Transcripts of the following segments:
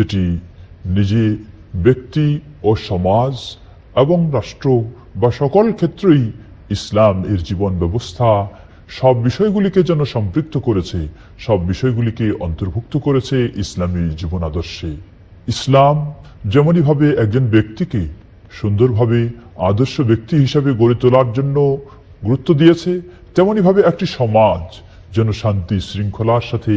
যেটি নিজে ব্যক্তি ও সমাজ এবং রাষ্ট্র বা সকল ক্ষেত্রেই ইসলাম এর জীবন ব্যবস্থা, সব বিষয়গুলিকে যেন সম্পৃক্ত করেছে, সব বিষয়গুলিকে অন্তর্ভুক্ত করেছে ইসলামী জীবন আদর্শে। ইসলাম যেমনইভাবে একজন ব্যক্তিকে সুন্দরভাবে আদর্শ ব্যক্তি হিসাবে গড়ে তোলার জন্য গুরুত্ব দিয়েছে, তেমনইভাবে একটি সমাজ যেন শান্তি শৃঙ্খলার সাথে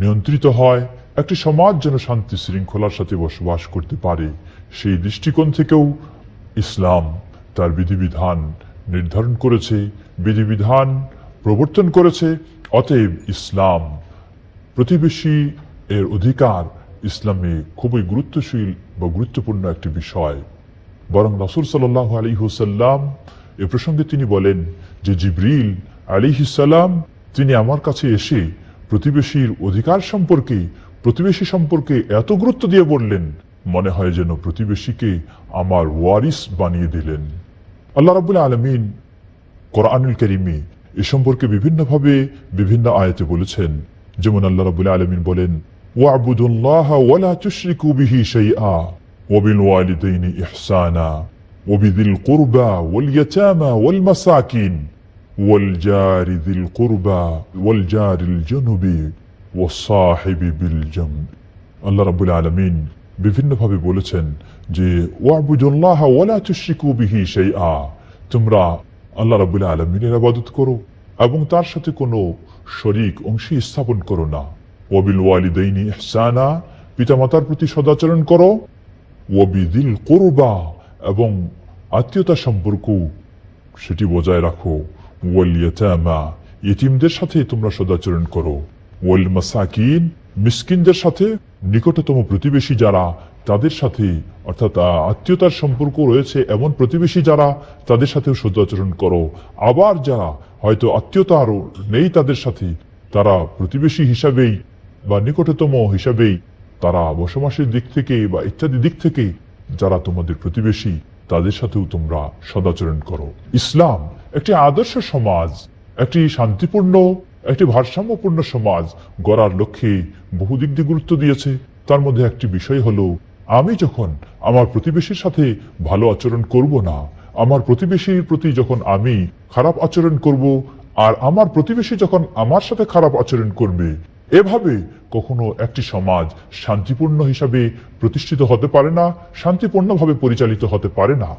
নিয়ন্ত্রিত হয় একটি সমাজ যেন শান্তি শৃঙ্খলার সাথে বসবাস করতে পারে, সেই দৃষ্টিকোণ থেকেও ইসলাম তার বিধিবিধান নির্ধারণ করেছে, বিধিবিধান প্রবর্তন করেছে, অতএব ইসলাম প্রতিবেশী এর অধিকার ইসলামে খুবই গুরুত্বশীল বা গুরুত্বপূর্ণ একটি বিষয়। বরং রসুল সাল্লাহ আলী হুসাল্লাম এ প্রসঙ্গে তিনি বলেন যে জিব্রিল আলী সাল্লাম তিনি আমার কাছে এসে প্রতিবেশীর অধিকার সম্পর্কে প্রতিবেশী সম্পর্কে এত গুরুত্ব দিয়ে বললেন মনে হয় যেন প্রতিবেশীকে আমার ওয়ারিস বানিয়ে দিলেন আল্লাহ রাবুল আলমিন কোরআনুল করিমে এ সম্পর্কে বিভিন্নভাবে বিভিন্ন আয়াতে বলেছেন যেমন আল্লাহ রাবুল আলমিন বলেন ওয়াবুদুল্লাহ ওয়ালা তুশরিকু বিহি শাইআ وبالوالدين إحسانا وبذي القربى واليتامى والمساكين والجار ذي القربى والجار الجنب ও সাহেবি বিল জম আল্লাহ রাবুল আলমিন বিভিন্নভাবে বলেছেন যে ওয়াবুজুল্লাহ ওলা তুশিকু বিহি সেই আ তোমরা আল্লাহ রাবুল আলমিনের আবাদত করো এবং তার সাথে কোনো শরিক অংশী স্থাপন করো না। ওবিল ওয়ালিদাইনি ইহসানা পিতামাতার প্রতি সদাচরণ করো। ওবিদিল করবা এবং আত্মীয়তা সম্পর্ক সেটি বজায় রাখো। ওয়ালিয়াতামা ইতিমদের সাথে তোমরা সদাচরণ করো। ওয়াল মাসাকিন, মিসকিনদের সাথে নিকটতম প্রতিবেশী যারা, তাদের সাথে, অর্থাৎ আত্মীয়তার সম্পর্ক রয়েছে এমন প্রতিবেশী যারা, তাদের সাথেও সদাচরণ করো। আবার যারা হয়তো আত্মীয়তা আরও নেই তাদের সাথে, তারা প্রতিবেশী হিসাবেই বা নিকটতম হিসাবেই তারা বসবাসের দিক থেকে বা ইত্যাদি দিক থেকে যারা তোমাদের প্রতিবেশী, তাদের সাথেও তোমরা সদাচরণ করো। ইসলাম একটি আদর্শ সমাজ, একটি শান্তিপূর্ণ একটি ভারসাম্যপূর্ণ সমাজ গড়ার লক্ষ্যে বহু দিক দিয়ে গুরুত্ব দিয়েছে। তার মধ্যে একটি বিষয় হলো, আমি যখন আমার প্রতিবেশীর সাথে ভালো আচরণ করব না, আমার প্রতিবেশীর প্রতি যখন আমি খারাপ আচরণ করব, আর আমার প্রতিবেশী যখন আমার সাথে খারাপ আচরণ করবে, এভাবে কখনো একটি সমাজ শান্তিপূর্ণ হিসাবে প্রতিষ্ঠিত হতে পারে না, শান্তিপূর্ণভাবে পরিচালিত হতে পারে না,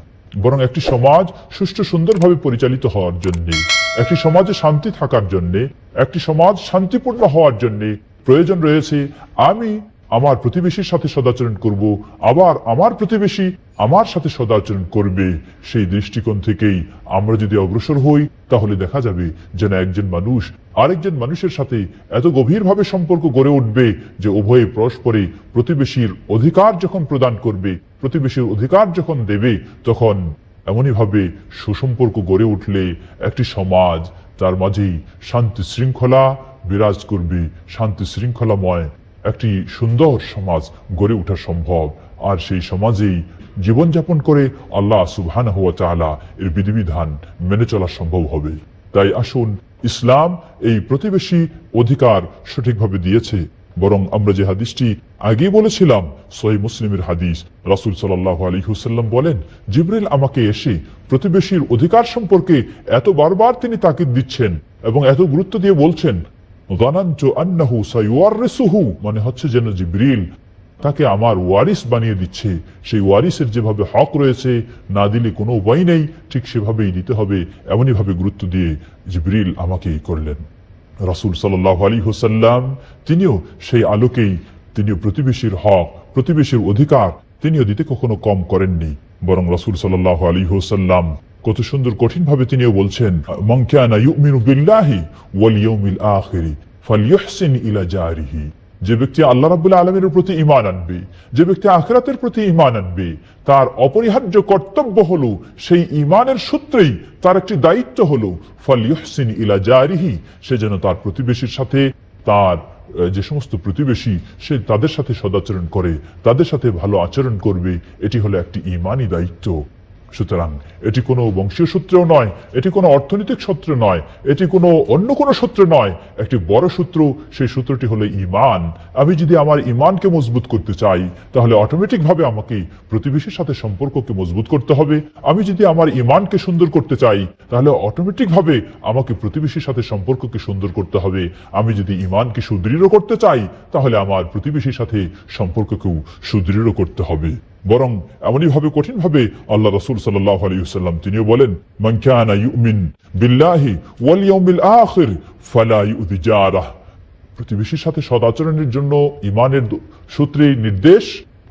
বরং একটি সমাজ সুষ্ঠু সুন্দরভাবে পরিচালিত হওয়ার জন্য। একটি সমাজে শান্তি থাকার জন্যে, একটি সমাজ শান্তিপূর্ণ হওয়ার জন্য প্রয়োজন রয়েছে, আমি আমার প্রতিবেশীর সাথে সদাচরণ করব, আবার আমার প্রতিবেশী আমার সাথে সদাচরণ করবে। সেই দৃষ্টিকোণ থেকেই আমরা যদি অগ্রসর হই, তাহলে দেখা যাবে যেন একজন মানুষ আরেকজন মানুষের সাথে এত গভীরভাবে সম্পর্ক গড়ে উঠবে যে উভয়ে পরস্পরে প্রতিবেশীর অধিকার যখন প্রদান করবে, প্রতিবেশীর অধিকার যখন দেবে, তখন এমনইভাবে সুসম্পর্ক গড়ে উঠলে একটি সমাজ তার মাঝেই শান্তি শৃঙ্খলা বিরাজ করবে। শান্তি শৃঙ্খলাময় একটি সুন্দর সমাজ গড়ে ওঠা সম্ভব। আর সেই সমাজেই জীবনযাপন করে আল্লাহ সুবহান হুয়া চালা এর বিধিবিধান মেনে চলা সম্ভব হবে। তাই আসুন ইসলাম এই প্রতিবেশী অধিকার সঠিকভাবে দিয়েছে। বরং আমরা যে হাদিসটি আগেই বলেছিলাম, সহি মুসলিমের হাদিস, রাসুল সাল্লাহ আলী হুসাল্লাম বলেন, জিবরিল আমাকে এসে প্রতিবেশীর অধিকার সম্পর্কে এত বারবার তিনি তাকিদ দিচ্ছেন এবং এত গুরুত্ব দিয়ে বলছেন গনাঞ্চ আন্নাহু সাইওয়ারিসুহু মানে হচ্ছে যেন জিবরিল তাকে আমার ওয়ারিস বানিয়ে দিচ্ছে। সেই ওয়ারিসের যেভাবে হক রয়েছে, না দিলে কোনো উপায় নেই, ঠিক সেভাবেই দিতে হবে, এমনই ভাবে গুরুত্ব দিয়ে জিবরিল আমাকে করলেন। রাসুল সাল্লাহ আলী হুসাল্লাম তিনিও সেই আলোকেই, তিনিও প্রতিবেশীর হক, প্রতিবেশীর অধিকার, তিনিও দিতে কখনো কম করেননি। বরং রাসুল সাল্লাহ আলী হুসাল্লাম কত সুন্দর কঠিন ভাবে তিনিও বলছেন মংকানা ইউমিনু বিল্লাহি ওয়াল ইয়াউমিল আখিরি ইলা জারিহি। যে ব্যক্তি আল্লাহ রাবুল্লাহ আলমের প্রতি ইমান আনবে, যে ব্যক্তি আখরাতের প্রতি ইমান আনবে, তার অপরিহার্য কর্তব্য হলো সেই ইমানের সূত্রেই তার একটি দায়িত্ব হলো ফল ইহসিন ইলা জারিহি, সে যেন তার প্রতিবেশীর সাথে তার যে সমস্ত প্রতিবেশী, সে তাদের সাথে সদাচরণ করে, তাদের সাথে ভালো আচরণ করবে, এটি হলো একটি ইমানই দায়িত্ব। সুতরাং এটি কোনো বংশীয় সূত্রেও নয়, এটি কোনো অর্থনৈতিক সূত্র নয়, এটি কোনো অন্য কোনো সূত্র নয়। একটি বড় সূত্র, সেই সূত্রটি হলো ইমান আমি যদি আমার ইমানকে মজবুত করতে চাই, তাহলে অটোমেটিক ভাবে আমাকে প্রতিবেশীর সাথে সম্পর্ককে মজবুত করতে হবে। আমি যদি আমার ইমানকে সুন্দর করতে চাই, তাহলে অটোমেটিক ভাবে আমাকে প্রতিবেশীর সাথে সম্পর্ককে সুন্দর করতে হবে। আমি যদি ইমানকে সুদৃঢ় করতে চাই, তাহলে আমার প্রতিবেশীর সাথে সম্পর্ককেও সুদৃঢ় করতে হবে। বরং এমনই ভাবে কঠিন ভাবে আল্লাহ রসুল সাল্লাহ আলাইসাল্লাম তিনিও বলেন প্রতিবেশীর সাথে সদাচরণের জন্য ইমানের সূত্রেই সূত্রে নির্দেশ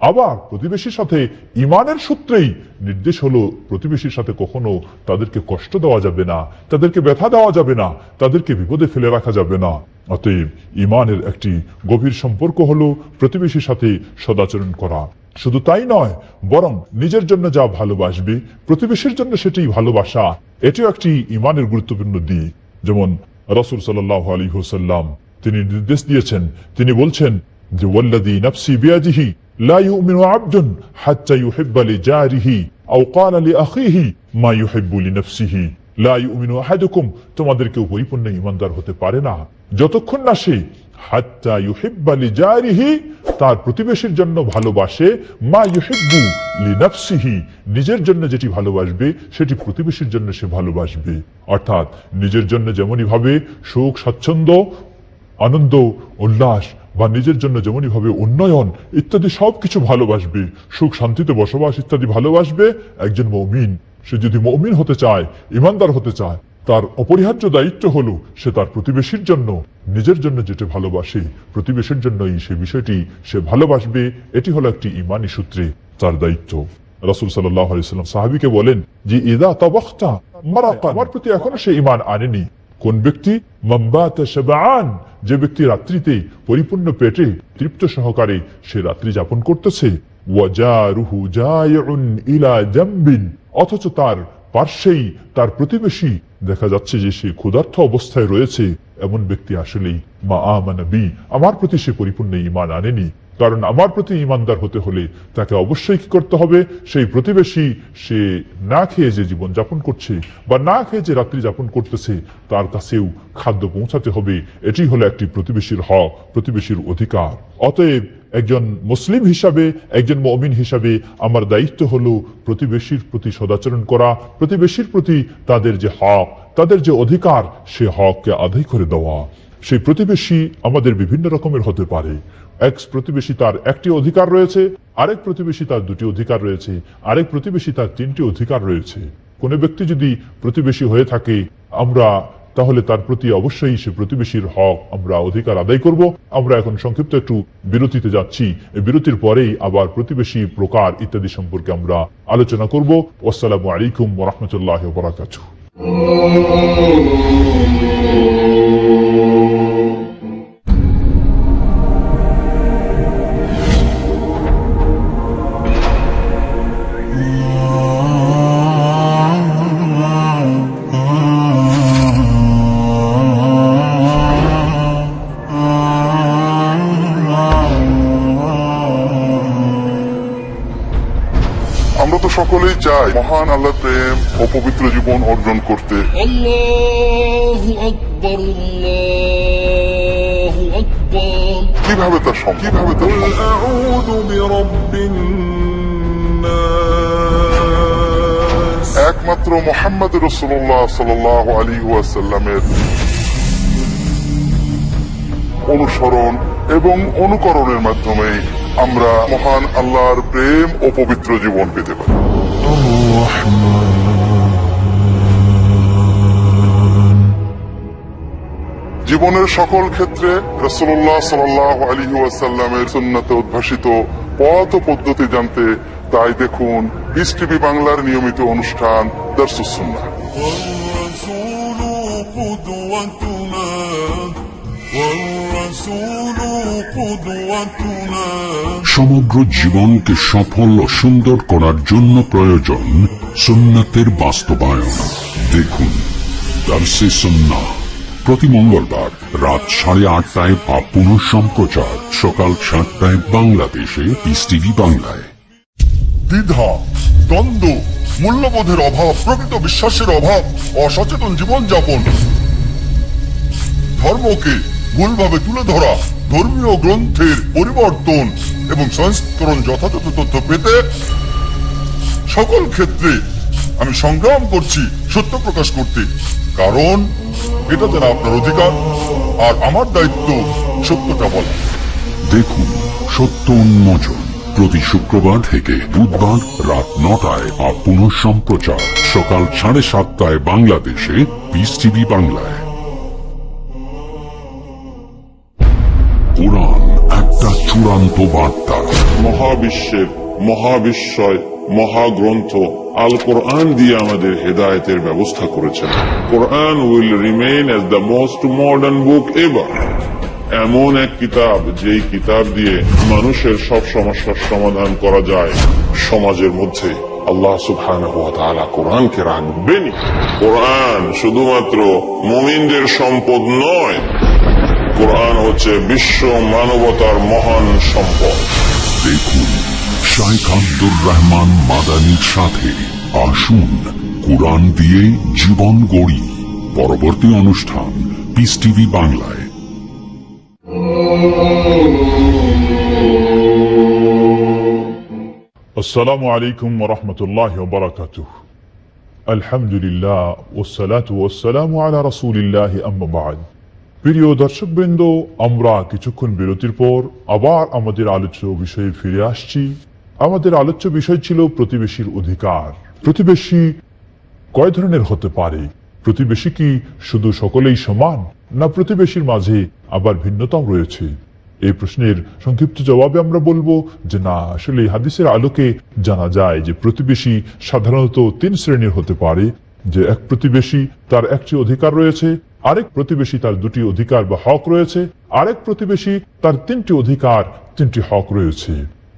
আবার প্রতিবেশীর সাথে ইমানের সূত্রেই নির্দেশ হলো প্রতিবেশীর সাথে কখনো তাদেরকে কষ্ট দেওয়া যাবে না, তাদেরকে ব্যথা দেওয়া যাবে না, তাদেরকে বিপদে ফেলে রাখা যাবে না। অতএব ইমানের একটি গভীর সম্পর্ক হলো প্রতিবেশীর সাথে সদাচরণ করা। শুধু তাই নয়, বরং নিজের জন্য যা ভালোবাসবে, প্রতিবেশীর জন্য সেটি ভালোবাসা, এটিও একটি ইমানের গুরুত্বপূর্ণ দিক। যেমন রসুল সাল্লাহ আলী হোসাল্লাম তিনি নির্দেশ দিয়েছেন, তিনি বলছেন যে ওয়াল্লাদি নফসি বিয়াজিহি লা ইউমিনু আবদুন হাত্তা ইউহিব্বা লিজারিহি আও ক্বালা লিআখিহি মা ইউহিব্বু লিনফসিহি লা ইউমিনু আহাদুকুম তোমাদের কেউ পরিপূর্ণ হতে পারে না। যতক্ষণ না সে হাত্তা ইউহিব্বা লিজারিহি তার প্রতিবেশীর জন্য ভালোবাসে। মা ইউহিব্বু লিনাফসিহি নিজের জন্য যেটি ভালোবাসবে, সেটি প্রতিবেশীর জন্য সে ভালোবাসবে। অর্থাৎ নিজের জন্য যেমনই ভাবে, সুখ, স্বাচ্ছন্দ্য, আনন্দ, উল্লাস বা নিজের জন্য যেমনই ভাবে উন্নয়ন ইত্যাদি সবকিছু ভালোবাসবে, সুখ শান্তিতে বসবাস ইত্যাদি ভালোবাসবে, একজন মৌমিন, সে যদি মৌমিন হতে চায়, ইমানদার হতে চায়, তার অপরিহার্য দায়িত্ব হলো সে তার প্রতিবেশীর জন্য, নিজের জন্য যেটা ভালোবাসে, প্রতিবেশীর জন্যই সে বিষয়টি সে ভালোবাসবে, এটি হলো একটি ইমানি সূত্রে তার দায়িত্ব। রসুল সাল্লাহ আলাইসাল্লাম সাহাবিকে বলেন যে, ইদা তবখতা মারা আমার প্রতি এখনও সে ইমান আনেনি। কোন ব্যক্তি মাম্বাত যে ব্যক্তি রাত্রিতে পরিপূর্ণ পেটে তৃপ্ত সহকারে সে রাত্রি যাপন করতেছে অথচ তার পার্শ্বেই তার প্রতিবেশী দেখা যাচ্ছে যে সে ক্ষুধার্থ অবস্থায় রয়েছে। এমন ব্যক্তি আসলেই মা আমানবি আমার প্রতি সে পরিপূর্ণ ইমান আনেনি। কারণ আমার প্রতি ইমানদার হতে হলে তাকে অবশ্যই কি করতে হবে? সেই প্রতিবেশী সে না খেয়ে যে জীবন যাপন করছে বা না খেয়ে যে রাত্রি যাপন করতেছে, তার কাছেও খাদ্য পৌঁছাতে হবে। এটি হলো একটি প্রতিবেশীর হক, প্রতিবেশীর অধিকার। অতএব একজন মুসলিম হিসাবে, একজন মমিন হিসাবে আমার দায়িত্ব হলো প্রতিবেশীর প্রতি সদাচরণ করা, প্রতিবেশীর প্রতি তাদের যে হক, তাদের যে অধিকার, সে হককে আদায় করে দেওয়া। সেই প্রতিবেশী আমাদের বিভিন্ন রকমের হতে পারে। এক প্রতিবেশী তার একটি অধিকার রয়েছে, আরেক প্রতিবেশী তার দুটি অধিকার রয়েছে, আরেক প্রতিবেশী তার তিনটি অধিকার রয়েছে। কোন ব্যক্তি যদি প্রতিবেশী হয়ে থাকে, আমরা তাহলে তার প্রতি অবশ্যই সে প্রতিবেশীর হক আমরা অধিকার আদায় করব। আমরা এখন সংক্ষিপ্ত একটু বিরতিতে যাচ্ছি। বিরতির পরেই আবার প্রতিবেশী প্রকার ইত্যাদি সম্পর্কে আমরা আলোচনা করব। আসসালামু আলাইকুম ওরহমতুল্লাহ বরাকাতু চাই মহান আল্লাহ প্রেম ও পবিত্র জীবন অর্জন করতে। কীভাবে তা সম্ভব কীভাবে তা একমাত্র মোহাম্মদ রসুল্লাহ সাল আলী ওয়াসাল্লামের অনুসরণ এবং অনুকরণের মাধ্যমে আমরা মহান আল্লাহর প্রেম ও পবিত্র জীবন পেতে পারি। জীবনের সকল ক্ষেত্রে রসুল্লাহ সাল আলী ওয়াসাল্লামের সুন্নতে উদ্ভাসিত পথ ও পদ্ধতি জানতে তাই দেখুন পিস টিভি বাংলার নিয়মিত অনুষ্ঠান দর্শুসুন্না والرسول قدوتنا والرسول قدوتنا সমগ্র জীবনকে সফল ও সুন্দর করার জন্য প্রয়োজন সুন্নাতের বাস্তবায়ন। দেখুন দার্সে সুন্না। প্রতি মঙ্গলবার রাত সাড়ে আটটায় বা পুনঃ সম্প্রচার। সকাল সাতটায় বাংলাদেশে পিস টিভি বাংলায়। দ্বিধা দ্বন্দ্ব মূল্যবোধের অভাব প্রকৃত বিশ্বাসের অভাব অসচেতন জীবনযাপন। ধর্মকে ভুলভাবে তুলে ধরা ধর্মীয় গ্রন্থের পরিবর্তন এবং সংস্করণ যথাযথ তথ্য পেতে সকল ক্ষেত্রে আমি সংগ্রাম করছি সত্য প্রকাশ করতে। কারণ এটা যেন আপনার অধিকার আর আমার দায়িত্ব সত্যটা বলা। দেখুন, সত্য উন্মোচন প্রতি শুক্রবার থেকে বুধবার রাত নটায় আর পুনঃ সম্প্রচার সকাল সাড়ে সাতটায় বাংলাদেশে পিস টিভি বাংলায়। চূড়ান্ত বার্তা। মহাবিশ্বের, মহাবিশ্বয়, মহাগ্রন্থ আল কোরআন দিয়ে আমাদের হেদায়েতের ব্যবস্থা করেছেন। Quran will remain as the most modern book ever. এমন এক কিতাব, যেই কিতাব দিয়ে মানুষের সব সমস্যার সমাধান করা যায় সমাজের মধ্যে। আল্লাহ তাআলা কোরআনকে রাখবেনই। কোরআন শুধুমাত্র মুমিনদের সম্পদ নয় কোরআন হচ্ছে বিশ্ব মানবতার মহান সম্পদ। দেখুন শাইখ আব্দুর রহমান মাদানির সাথে আসুন কোরআন দিয়ে জীবন গড়ি। পরবর্তী অনুষ্ঠান পিস টিভি বাংলায়। আসসালামু আলাইকুম রহমতুল্লাহ বারাকাতুহ। আলহামদুলিল্লাহ ওসালাত ওসালামু আলা রাসূলিল্লাহ আম্মা বাদ। প্রিয় দর্শকবৃন্দ, আমরা কিছুক্ষণ বিরতির পর আবার আমাদের আলোচ্য বিষয়ে ফিরে আসছি। আমাদের আলোচ্য বিষয় ছিল প্রতিবেশীর অধিকার। প্রতিবেশী কয় ধরনের হতে পারে? প্রতিবেশী কি শুধু সকলেই সমান, না প্রতিবেশীর মাঝে আবার ভিন্নতাও রয়েছে? এই প্রশ্নের সংক্ষিপ্ত জবাবে আমরা বলব যে না, আসলে হাদিসের আলোকে জানা যায় যে প্রতিবেশী সাধারণত তিন শ্রেণির হতে পারে। যে এক প্রতিবেশী, তার একটি অধিকার রয়েছে আরেক প্রতিবেশী তার দুটি অধিকার বা হক রয়েছে, আরেক প্রতিবেশী তার তিনটি অধিকার, তিনটি হক রয়েছে।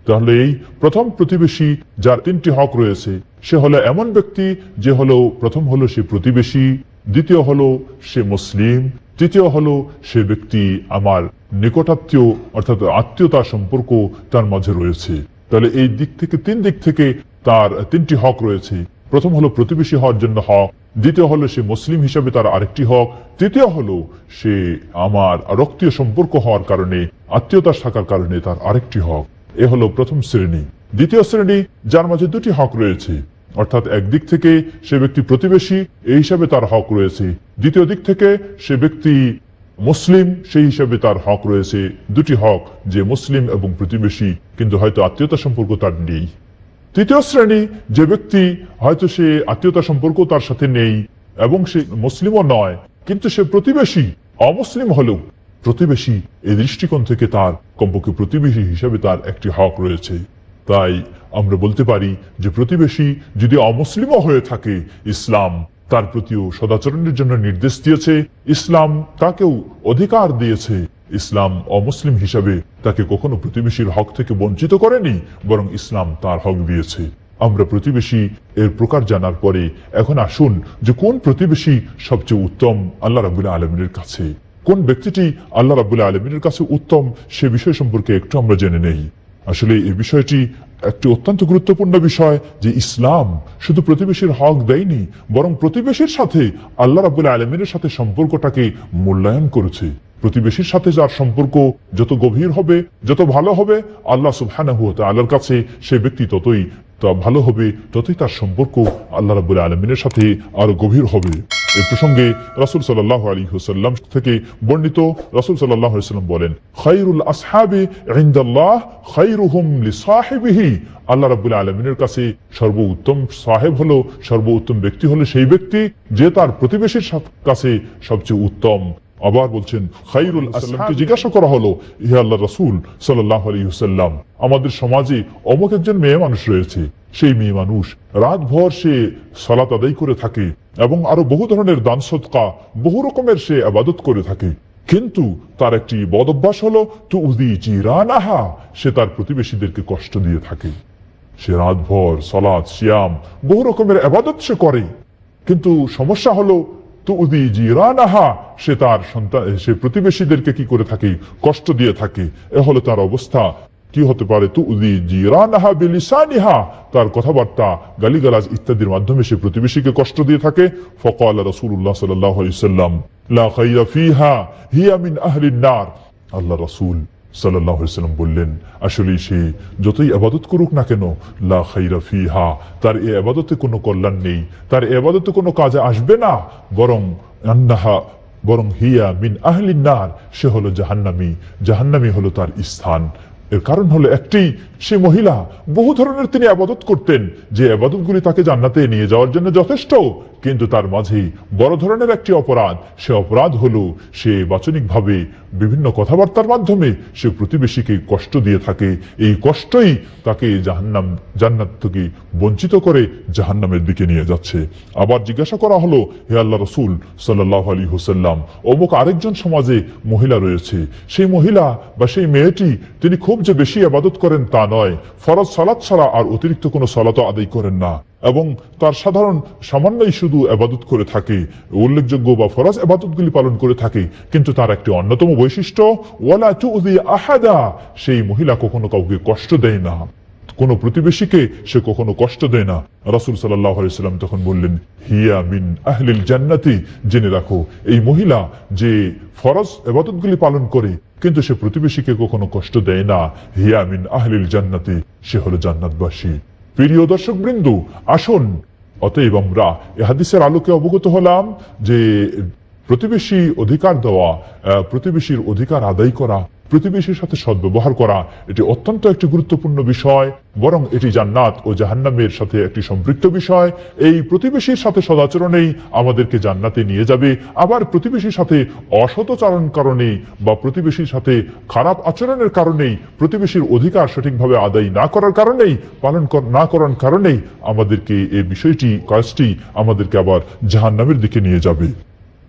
তাহলে এই প্রথম প্রতিবেশী যার তিনটি হক রয়েছে, সে হলো এমন ব্যক্তি যে হলো প্রথম হলো সে প্রতিবেশী, দ্বিতীয় হলো সে মুসলিম, তৃতীয় হলো সে ব্যক্তি আমার নিকটাত্মীয় অর্থাৎ আত্মীয়তা সম্পর্ক তার মাঝে রয়েছে। তাহলে এই দিক থেকে, তিন দিক থেকে তার তিনটি হক রয়েছে। প্রথম হলো প্রতিবেশী হওয়ার জন্য হক দ্বিতীয় হলো সে মুসলিম হিসাবে তার আরেকটি হক। তৃতীয় হলো সে আমার রক্তীয় সম্পর্ক হওয়ার কারণে, আত্মীয়তা থাকার কারণে তার আরেকটি হক। এ হলো প্রথম শ্রেণি। দ্বিতীয় শ্রেণি, যার মাঝে দুটি হক রয়েছে। অর্থাৎ একদিক থেকে সে ব্যক্তি প্রতিবেশী, এই হিসাবে তার হক রয়েছে। দ্বিতীয় দিক থেকে সে ব্যক্তি মুসলিম, সেই হিসাবে তার হক রয়েছে। দুটি হক, যে মুসলিম এবং প্রতিবেশী, কিন্তু হয়তো আত্মীয়তা সম্পর্ক তার নেই। তৃতীয় শ্রেণি যে ব্যক্তি হয়তো সে আত্মীয়তা সম্পর্ক তার সাথে নেই এবং সে মুসলিমও নয়, কিন্তু সে প্রতিবেশী, অমুসলিম হলেও প্রতিবেশী এই দৃষ্টিকোণ থেকে তার কমপক্ষে প্রতিবেশী হিসাবে তার একটি হক রয়েছে। তাই আমরা বলতে পারি যে প্রতিবেশী যদি অমুসলিমও হয়ে থাকে, ইসলাম তার প্রতিও সদাচরণের জন্য নির্দেশ দিয়েছে, ইসলাম তাকেও অধিকার দিয়েছে। ইসলাম অমুসলিম হিসাবে তাকে কখনো প্রতিবেশীর হক থেকে বঞ্চিত করেনি, বরং ইসলাম তার হক দিয়েছে। আমরা প্রতিবেশী, এর প্রকার জানার পরে এখন আসুন যে কোন প্রতিবেশী সবচেয়ে উত্তম আল্লাহ রাবুল্লাহ আলমিনের কাছে। কোন ব্যক্তিটি আল্লাহ রাবুল্লাহ আলমিনের কাছে উত্তম, সে বিষয় সম্পর্কে একটু আমরা জেনে নেই। আসলে এই বিষয়টি একটি অত্যন্ত গুরুত্বপূর্ণ বিষয় যে ইসলাম শুধু প্রতিবেশীর হক দেয়নি, বরং প্রতিবেশীর সাথে আল্লাহ রাবুল আলমিনের সাথে সম্পর্কটাকে মূল্যায়ন করেছে। প্রতিবেশীর সাথে যার সম্পর্ক যত গভীর হবে, যত ভালো হবে, আল্লাহ সুবহানাহু তাআলার কাছে সে ব্যক্তি ততই তা ভালো হবে, ততই তার সম্পর্ক আল্লাহ রাবুল আলমিনের সাথে আরও গভীর হবে। এই প্রসঙ্গে রাসুল সাল্লাহ আলী হুসাল্লাম থেকে বর্ণিত রাসুল সাল্লাহ সাল্লাম বলেন খাইরুল আসহাবি ইনদাল্লাহ খাইরুহুম লিসাহিবিহি। আল্লাহ রাব্বুল আলমিনের কাছে সর্বোত্তম সাহেব হলো, সর্বোত্তম ব্যক্তি হলো সেই ব্যক্তি যে তার প্রতিবেশীর কাছে সবচেয়ে উত্তম আবার বলছেন খাইরুল আসলামকে জিজ্ঞাসা করা হলো হে আল্লাহ রসুল সাল্লাহ আলী হুসাল্লাম আমাদের সমাজে অমুক একজন মেয়ে মানুষ রয়েছে সেই মেয়ে মানুষ রাতভর সে সালাত আদায় করে থাকে এবং আরও বহু ধরনের দান সৎকা বহু রকমের সে আবাদত করে থাকে। কিন্তু তার একটি বদ অভ্যাস হলো তু উদি জিরানাহা সে তার প্রতিবেশীদেরকে কষ্ট দিয়ে থাকে। সে রাতভর সলাদ শিয়াম বহু রকমের আবাদত সে করে। কিন্তু সমস্যা হলো তো উদি সে তার সন্তান সে প্রতিবেশীদেরকে কি করে থাকে? কষ্ট দিয়ে থাকে। এ হলো তার অবস্থা। কি হতে পারে? তু উদি বিলিসানিহা, তার কথাবার্তা, গালিগালাজ ইত্যাদির মাধ্যমে সে প্রতিবেশীকে কষ্ট দিয়ে থাকে। ফকাল রাসূলুল্লাহ সাল্লাল্লাহু আলাইহি সাল্লাম লা খাইরা ফিহা, হিয়া মিন আহলিন নার। আল্লাহ রাসূল আলাইহি সাল্লাম বললেন আসলে সে যতই আবাদত করুক না কেন, লা খাইরা ফিহা, তার এ আবাদতে কোনো কল্যাণ নেই, তার এ আবাদতে কোনো কাজে আসবে না, বরং আন্নাহা, বরং হিয়া মিন আহলিনার সে হলো জাহান্নামি জাহান্নামি হলো তার স্থান। এর কারণ হলো একটি, সে মহিলা, বহু ধরনের তিনি আবাদত করতেন। যে আবাদতগুলি তাকে জান্নাতে নিয়ে যাওয়ার জন্য যথেষ্ট, কিন্তু তার মাঝে বড় ধরনের একটি অপরাধ। সে অপরাধ হলো, সে বাচনিকভাবে বিভিন্ন কথাবার্তার মাধ্যমে সে প্রতিবেশীকে কষ্ট দিয়ে থাকে। এই কষ্টই তাকে জাহান্নাম, জান্নাত থেকে বঞ্চিত করে জাহান্নামের দিকে নিয়ে যাচ্ছে। আবার জিজ্ঞাসা করা হলো, হে আল্লাহ রসুল সাল্লাহ আলী হুসাল্লাম অমুক আরেকজন সমাজে মহিলা রয়েছে। সেই মহিলা বা সেই মেয়েটি তিনি খুব যে বেশি আবাদত করেন তা নয়। ফরজ সালাত ছাড়া আর অতিরিক্ত কোনো সালাতও আদায় করেন না। এবং তার সাধারণ সামান্যই শুধু আবাদত করে থাকে। উল্লেখযোগ্য বা ফরজ আবাদতগুলি পালন করে থাকে, কিন্তু তার একটি অন্যতম বৈশিষ্ট্য, ওয়ালা তুদি আহাদা সেই মহিলা কখনো কাউকে কষ্ট দেয় না। কোন প্রতিবেশীকে সে কখনো কষ্ট দেয় না। রাসুল সাল্লাম তখন বললেন, হিয়া মিন আহলিল জান্নাতি। জেনে রাখো, এই মহিলা যে ফরজ এবাদতগুলি পালন করে, কিন্তু সে প্রতিবেশীকে কখনো কষ্ট দেয় না। হিয়া মিন আহলিল জান্নাতি, সে হলো জান্নাতবাসী। প্রিয় দর্শক বৃন্দু আসুন। অতএব আমরা এ হাদিসের আলোকে অবগত হলাম যে প্রতিবেশী অধিকার দেওয়া প্রতিবেশীর অধিকার আদায় করা, প্রতিবেশীর সাথে সদ্ব্যবহার করা, এটি অত্যন্ত একটি গুরুত্বপূর্ণ বিষয়, বরং এটি জান্নাত ও জাহান্নামের সাথে একটি সম্পৃক্ত বিষয়। এই প্রতিবেশীর সাথে সদাচরণেই আমাদেরকে জান্নাতে নিয়ে যাবে। আবার প্রতিবেশীর সাথে অসতচারণ কারণে বা প্রতিবেশীর সাথে খারাপ আচরণের কারণেই, প্রতিবেশীর অধিকার সঠিকভাবে আদায় না করার কারণেই, পালন না করার কারণেই আমাদেরকে এই বিষয়টি, কাজটি আমাদেরকে আবার জাহান্নামের দিকে নিয়ে যাবে।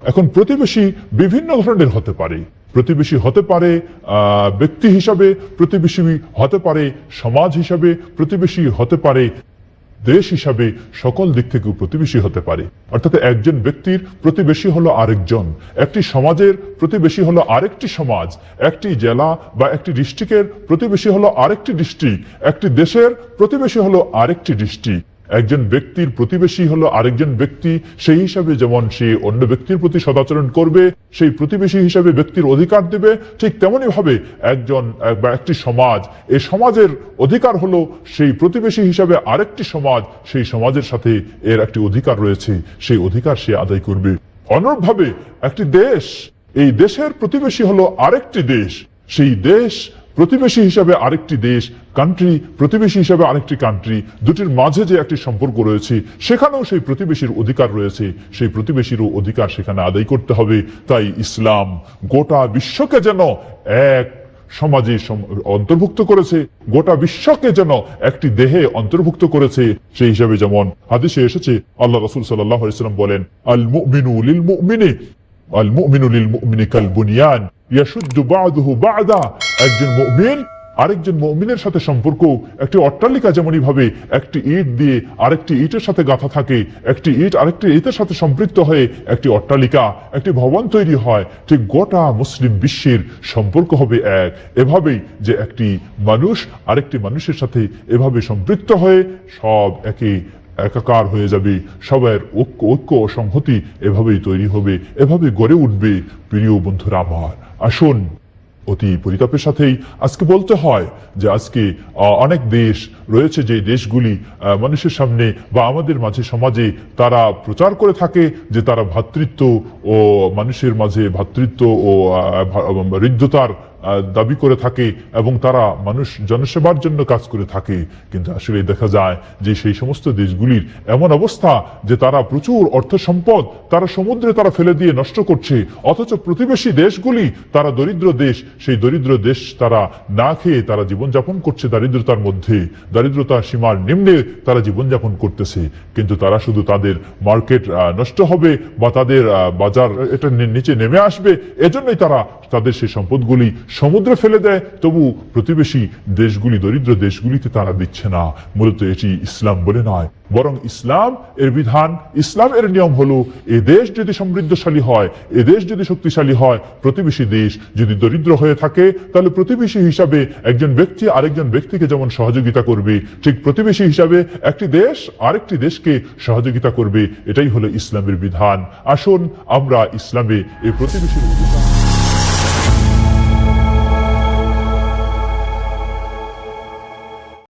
এখন প্রতিবেশী বিভিন্ন ধরনের হতে পারে। প্রতিবেশী হতে পারে ব্যক্তি হিসাবে, প্রতিবেশী হতে পারে, সমাজ হিসাবে, প্রতিবেশী হতে পারে, দেশ হিসাবে, সকল দিক থেকে প্রতিবেশী হতে পারে। অর্থাৎ একজন ব্যক্তির প্রতিবেশী হলো আরেকজন। একটি সমাজের প্রতিবেশী হলো আরেকটি সমাজ, একটি জেলা বা একটি ডিস্ট্রিক্টের প্রতিবেশী হলো আরেকটি ডিস্ট্রিক্ট, একটি দেশের প্রতিবেশী হলো আরেকটি ডিস্ট্রিক্ট। একজন ব্যক্তির প্রতিবেশী হলো আরেকজন ব্যক্তি, সেই হিসাবে যেমন সে অন্য ব্যক্তির প্রতি সদাচরণ করবে, সেই প্রতিবেশী হিসাবে ব্যক্তির অধিকার দেবে, ঠিক তেমনি ভাবে একজন এক- বা একটি সমাজ। এই সমাজের অধিকার হলো সেই প্রতিবেশী হিসাবে আরেকটি সমাজ, সেই সমাজের সাথে এর একটি অধিকার রয়েছে, সেই অধিকার সে আদায় করবে। অনুরূপভাবে একটি দেশ, এই দেশের প্রতিবেশী হলো আরেকটি দেশ, সেই দেশ প্রতিবেশী হিসাবে আরেকটি দেশ কান্ট্রি প্রতিবেশী হিসাবে আরেকটি কান্ট্রি দুটির মাঝে যে একটি সম্পর্ক রয়েছে, সেখানেও সেই প্রতিবেশীর অধিকার রয়েছে। সেই প্রতিবেশীরও অধিকার সেখানে আদায় করতে হবে। তাই ইসলাম গোটা বিশ্বকে যেন এক সমাজে অন্তর্ভুক্ত করেছে, গোটা বিশ্বকে যেন একটি দেহে অন্তর্ভুক্ত করেছে। সেই হিসাবে যেমন হাদিসে এসেছে, আল্লাহ রসুল সাল্লাম বলেন আল মুমিনু লিল মুমিনি আল মুমিনু লিল মুমিনি কাল বুনিয়ান ইয়াশুদ্দু বা'দুহু বা'দা। একজন মুমিন, আরেকজন মুমিনের সাথে সম্পর্ক, একটি অট্টালিকা যেমনই ভাবে একটি ইট দিয়ে আরেকটি ইটের সাথে গাঁথা থাকে, একটি ইট আরেকটি ইটের সাথে সম্পৃক্ত হয়ে একটি অট্টালিকা, একটি ভবন তৈরি হয়। ঠিক গোটা মুসলিম বিশ্বের সম্পর্ক হবে এক। এভাবেই যে একটি মানুষ আরেকটি মানুষের সাথে এভাবে সম্পৃক্ত হয়ে সব একে একাকার হয়ে যাবে। সবার ঐক্য ঐক্য অসংহতি এভাবেই তৈরি হবে, এভাবে গড়ে উঠবে। প্রিয় বন্ধুরা আমার আসুন। অতি পরিতাপের সাথেই আজকে বলতে হয় যে আজকে অনেক দেশ রয়েছে যে দেশগুলি মানুষের সামনে বা আমাদের মাঝে সমাজে তারা প্রচার করে থাকে যে তারা ভ্রাতৃত্ব ও মানুষের মাঝে ভ্রাতৃত্ব ও হৃদ্যতার দাবি করে থাকে এবং তারা মানুষ জনসেবার জন্য কাজ করে থাকে। কিন্তু আসলে দেখা যায় যে সেই সমস্ত দেশগুলির এমন অবস্থা যে তারা প্রচুর অর্থ সম্পদ তারা সমুদ্রে তারা ফেলে দিয়ে নষ্ট করছে, অথচ প্রতিবেশী দেশগুলি তারা দরিদ্র দেশ, সেই দরিদ্র দেশ তারা না খেয়ে তারা জীবনযাপন করছে দারিদ্রতার মধ্যে। দারিদ্রতার সীমার নিম্নে তারা জীবনযাপন করতেছে। কিন্তু তারা শুধু তাদের মার্কেট নষ্ট হবে বা তাদের বাজার এটা নিচে নেমে আসবে, এজন্যই তারা, তাদের সেই সম্পদগুলি সমুদ্রে ফেলে দেয়, তবু প্রতিবেশী দেশগুলি, দরিদ্র দেশগুলিতে তারা দিচ্ছে না। মূলত এটি ইসলাম বলে নয়, বরং ইসলাম এর বিধান। ইসলাম এর নিয়ম হলো, এ দেশ যদি সমৃদ্ধশালী হয়, এ দেশ যদি শক্তিশালী হয়, প্রতিবেশী দেশ যদি দরিদ্র হয়ে থাকে, তাহলে প্রতিবেশী হিসাবে একজন ব্যক্তি আরেকজন ব্যক্তিকে যেমন সহযোগিতা করবে, ঠিক প্রতিবেশী হিসাবে একটি দেশ আরেকটি দেশকে সহযোগিতা করবে, এটাই হলো ইসলামের বিধান। আসুন, আমরা ইসলামে এই প্রতিবেশীর অধিকার